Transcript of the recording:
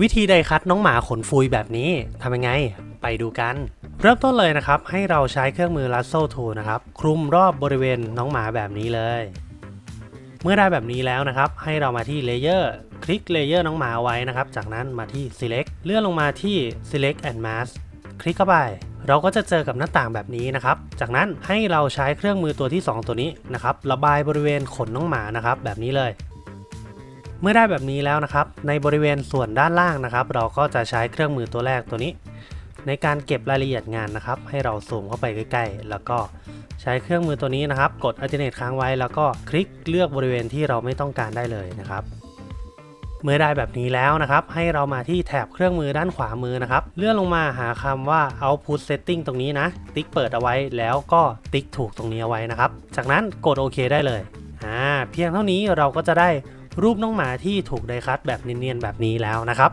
วิธีไดคัดน้องหมาขนฟุยแบบนี้ทำยังไง ไปดูกัน เริ่มต้นเลยนะครับ ให้เราใช้เครื่องมือ Lasso Tool นะครับ คลุมรอบบริเวณน้องหมาแบบนี้เลย เมื่อได้แบบนี้แล้วนะครับ ให้เรามาที่ Layer คลิก Layer น้องหมาไว้นะครับ จากนั้นมาที่ Select เลื่อนลงมาที่ Select and Mask คลิกเข้าไป เราก็จะเจอกับหน้าต่างแบบนี้นะครับ จากนั้นให้เราใช้เครื่องมือตัวที่ 2 ตัวนี้นะครับ ระบายบริเวณขนน้องหมานะครับ แบบนี้เลย เมื่อได้แบบนี้แล้วนะครับ ในบริเวณส่วนด้านล่างนะครับ เราก็จะใช้เครื่องมือตัวแรกตัวนี้ ในการเก็บรายละเอียดงานนะครับ ให้เราซูมเข้าไปใกล้ๆ แล้วก็ใช้เครื่องมือตัวนี้นะครับ กด alternate ค้างไว้ แล้วก็คลิกเลือกบริเวณที่เราไม่ต้องการได้เลยนะครับเมื่อได้แบบนี้แล้วนะครับ ให้เรามาที่แถบเครื่องมือด้านขวามือนะครับ เลื่อนลงมาหาคำว่า output setting ตรงนี้นะ ติ๊กเปิดเอาไว้แล้วก็ติ๊กถูกตรงนี้เอาไว้นะครับ จากนั้นกดโอเคได้เลยอ่าเพียงเท่านี้เราก็จะได้ รูปน้องหมาที่ถูกไดคัตแบบเนียนๆแบบนี้แล้วนะครับ